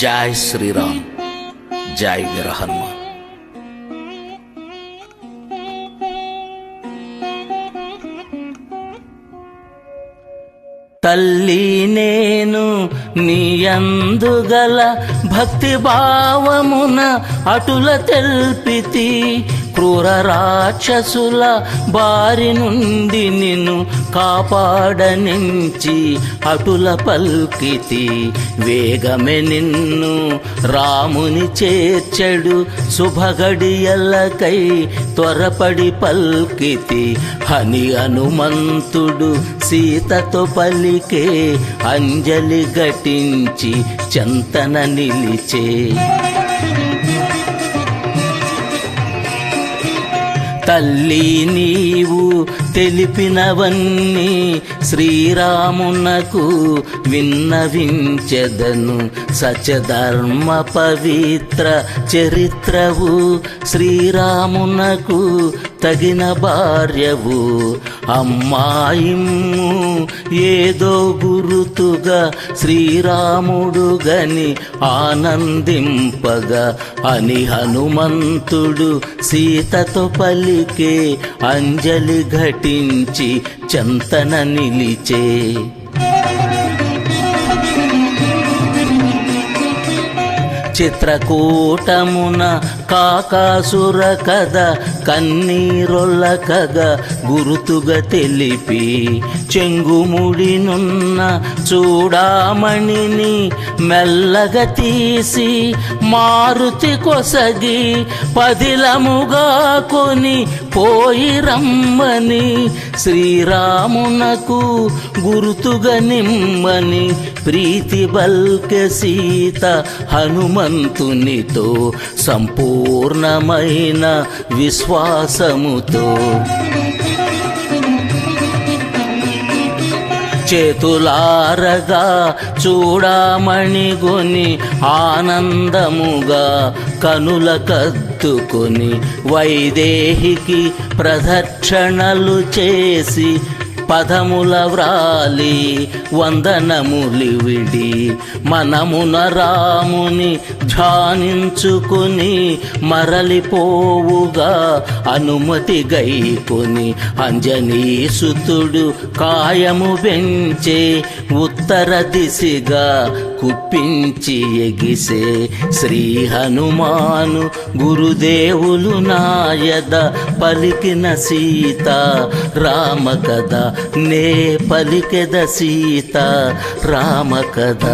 జై శ్రీరామ్ జై వీరహనుమాన్ తల్లి నేను నీయందుగల భక్తి భావమున అటుల తెల్పితి క్రూర రాక్షసుల బారి నుండి నిన్ను కాపాడనించి అటుల పల్కితి. వేగమే నిన్ను రాముని చేర్చెడు శుభగడియలకై త్వరపడి పల్కితి. హని హనుమంతుడు సీతతో పలికే అంజలి ఘటించి చెంతన నిలిచే. తల్లి నీవు తెలిపినవన్నీ శ్రీరామునకు విన్నవించెదను. సచధర్మ పవిత్ర చరిత్రవు శ్రీరామునకు తగిన భార్యవు. అమ్మాయిమ్ము ఏదో గురుతుగా శ్రీరాముడు గని ఆనందింపగా అని హనుమంతుడు సీతతో పలికే అంజలి గుర్తించి చెంతన నిలిచే. చిత్రకూటమున కాకాసుర కథ కన్నీరొల్ల కథ గురుతుగా తెలిపి చెంగుముడినున్న చూడామణిని మెల్లగా తీసి మారుతి కొసగి పదిలముగా కొని పోయి రమ్మని శ్రీరామునకు గురుతుగా నిమ్మని ప్రీతి బల్క సీత హనుమంతునితో సంపూర్ణమైన విశ్వాసముతో. చేతులారగా చూడమణి గొని ఆనందముగా కనుల కద్దుకొని వైదేహికి ప్రదక్షిణలు చేసి పదముల వ్రాలి వందనములివిడి మనమున రాముని ధ్యానించుకుని మరలిపోవుగా అనుమతి గైకొని అంజనీసుతుడు కాయము పెంచే ఉత్తర దిశగా కుప్పించి ఎగిసే శ్రీ హనుమాను గురుదేవులు నాయద పలికిన సీత రామ కథ నే పలికెద సీత రామ కథ